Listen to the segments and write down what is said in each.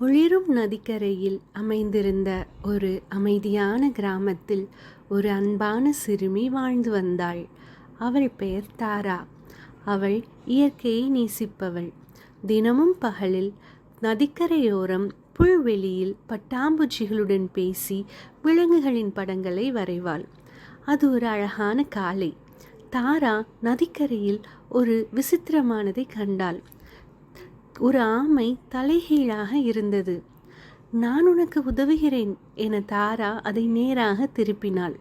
ஒளிரும் நதிக்கரையில் அமைந்திருந்த ஒரு அமைதியான கிராமத்தில் ஒரு அன்பான சிறுமி வாழ்ந்து வந்தாள். அவள் பெயர் தாரா. அவள் இயற்கையை நேசிப்பவள். தினமும் பகலில் நதிக்கரையோரம் புல்வெளியில் பட்டாம்பூச்சிகளுடன் பேசி விலங்குகளின் படங்களை வரைவாள். அது ஒரு அழகான காலை. தாரா நதிக்கரையில் ஒரு விசித்திரமானதை கண்டாள். ஒரு ஆமை தலைகீழாக இருந்தது. நான் உனக்கு உதவுகிறேன் என தாரா அதை நேராக திருப்பினாள்.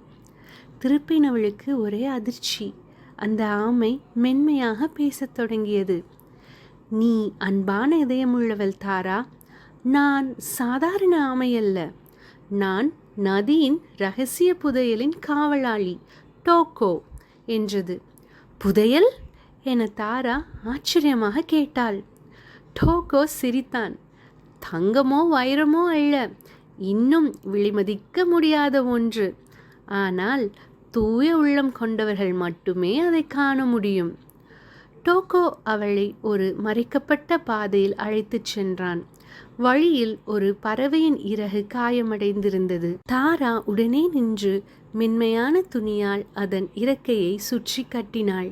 திருப்பினவளுக்கு ஒரே அதிர்ச்சி. அந்த ஆமை மென்மையாக பேசத் தொடங்கியது. நீ அன்பான இதயமுள்ளவள் தாரா. நான் சாதாரண ஆமை அல்ல. நான் நதியின் ரகசிய புதையலின் காவலாளி. டோக்கோ என்றது. புதையல்? என தாரா ஆச்சரியமாக கேட்டாள். டோகோ சிரித்தான். தங்கமோ வைரமோ அல்ல. இன்னும் விலைமதிக்க முடியாத ஒன்று. ஆனால் தூய உள்ளம் கொண்டவர்கள் மட்டுமே அதை காண முடியும். டோகோ அவளை ஒரு மறைக்கப்பட்ட பாதையில் அழைத்துச் சென்றான். வழியில் ஒரு பறவையின் இறகு காயமடைந்திருந்தது. தாரா உடனே நின்று மென்மையான துணியால் அதன் இறக்கையை சுற்றி கட்டினாள்.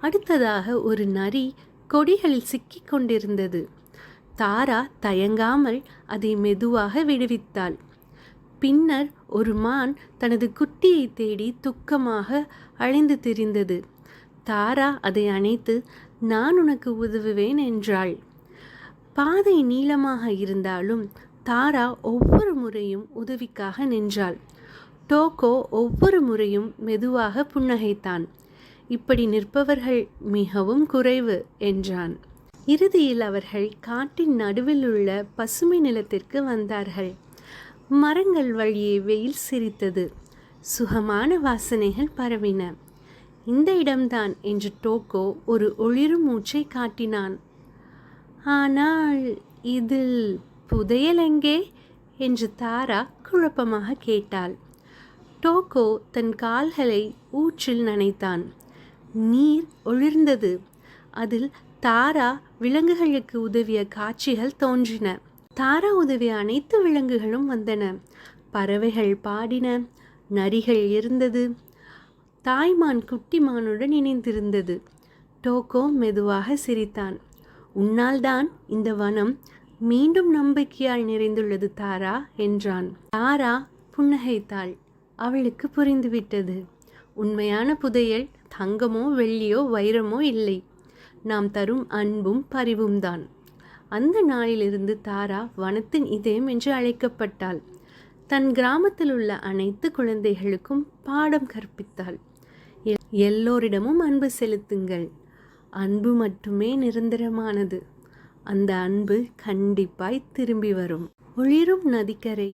அடுத்ததாக ஒரு நரி கொடிகளில் சிக்கிக் கொண்டிருந்தது தாரா தயங்காமல் அதை மெதுவாக விடுவித்தாள். பின்னர் ஒரு மான் தனது குட்டியை தேடி துக்கமாக அழிந்து திரிந்தது. தாரா அதை அணைத்து நான் உனக்கு உதவுவேன் என்றாள். பாதை நீளமாக இருந்தாலும் தாரா ஒவ்வொரு முறையும் உதவிக்காக நின்றாள். டோகோ ஒவ்வொரு முறையும் மெதுவாக புன்னகைத்தான். இப்படி நிற்பவர்கள் மிகவும் குறைவு என்றான். இறுதியில் அவர்கள் காட்டின் நடுவில் உள்ள பசுமை நிலத்திற்கு வந்தார்கள். மரங்கள் வழியே வெயில் சிரித்தது. சுகமான வாசனைகள் பரவின. இந்த இடம்தான் என்று டோக்கோ ஒரு ஒளிரும் மூச்சை காட்டினான். ஆனால் இதில் புதையல் எங்கே? என்று தாரா குழப்பமாக கேட்டாள். டோக்கோ தன் கால்களை ஊற்றில் நனைத்தான். நீர் ஒளிர்ந்தது. அதில் தாரா விலங்குகளுக்கு உதவிய காட்சிகள் தோன்றின. தாரா உதவிய அனைத்து விலங்குகளும் வந்தன. பறவைகள் பாடின நரிகள் இருந்தது தாய்மான் குட்டிமானுடன் இணைந்திருந்தது. டோக்கோ மெதுவாக சிரித்தான். உன்னால்தான் இந்த வனம் மீண்டும் நம்பிக்கையால் நிறைந்துள்ளது தாரா என்றான். தாரா புன்னகைத்தாள். அவளுக்கு புரிந்துவிட்டது. உண்மையான புதையல் தங்கமோ வெள்ளியோ வைரமோ இல்லை. நாம் தரும் அன்பும் பரிவும் தான். அந்த நாளிலிருந்து தாரா வனத்தின் இதயம் என்று அழைக்கப்பட்டாள். தன் கிராமத்தில் உள்ள அனைத்து குழந்தைகளுக்கும் பாடம் கற்பித்தாள். எல்லோரிடமும் அன்பு செலுத்துங்கள். அன்பு மட்டுமே நிரந்தரமானது. அந்த அன்பு கண்டிப்பாய் திரும்பி வரும். ஒளிரும் நதிக்கரை